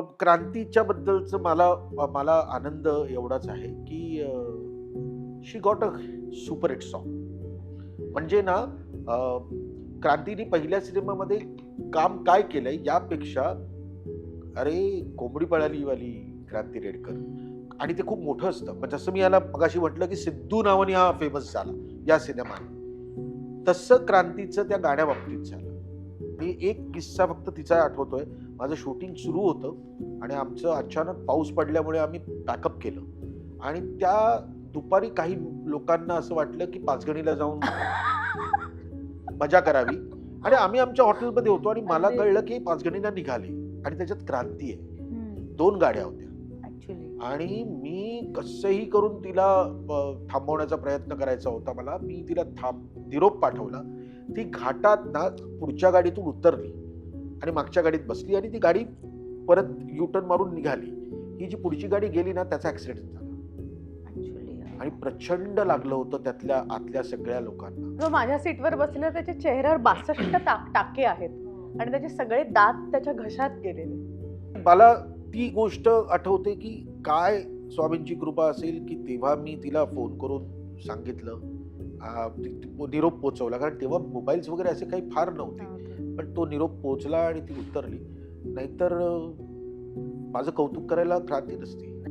क्रांतीच्या बद्दलचं मला मला आनंद एवढाच आहे की she got a super hit song म्हणजे ना क्रांतीने पहिल्या सिनेमामध्ये काम काय केलंय यापेक्षा अरे कोंबडी पळालीवाली क्रांती रेडकर. आणि ते खूप मोठं असतं. पण जसं मी याला मगाशी म्हटलं की सिद्धू नावाने हा फेमस झाला या सिनेमाने तसं क्रांतीचं त्या गाण्याबाबतीत झालं. आणि एक किस्सा फक्त तिचा आठवतोय. माझं शूटिंग सुरू होतं आणि आमचं अचानक पाऊस पडल्यामुळे आम्ही पॅकअप केलं. आणि त्या दुपारी काही लोकांना असं वाटलं की पाचगणीला जाऊन मजा करावी. आणि आम्ही आमच्या हॉटेलमध्ये होतो आणि मला. कळलं की पाचगणीला निघाले आणि त्याच्यात क्रांती आहे. दोन गाड्या होत्या. आणि मी कसंही करून तिला थांबवण्याचा प्रयत्न करायचा होता मला. मी तिला थांब निरोप पाठवला. ती घाटात ना पुढच्या गाडीतून उतरली. आणि मागच्या गाडीत बसली आणि ती गाडी परत युटर्न मारून निघाली. ही जी पुढची गाडी गेली ना त्याचा ऍक्सिडेंट झाला. आणि प्रचंड लागलं होतं त्यातल्या आतल्या सगळ्या लोकांना. जो माझ्या सीटवर बसलेला त्याच्या चेहऱ्यावर बासष्ट टाके आहेत. आणि त्याचे सगळे दात त्याच्या घशात गेलेले. मला ती गोष्ट आठवते की काय स्वामींची कृपा असेल की तेव्हा मी तिला फोन करून सांगितलं. निरोप पोचवला कारण तेव्हा मोबाईल्स वगैरे असे काही फार नव्हते. पण तो निरोप पोचला आणि ती उतरली. नाहीतर माझं कौतुक करायला क्रांती नसती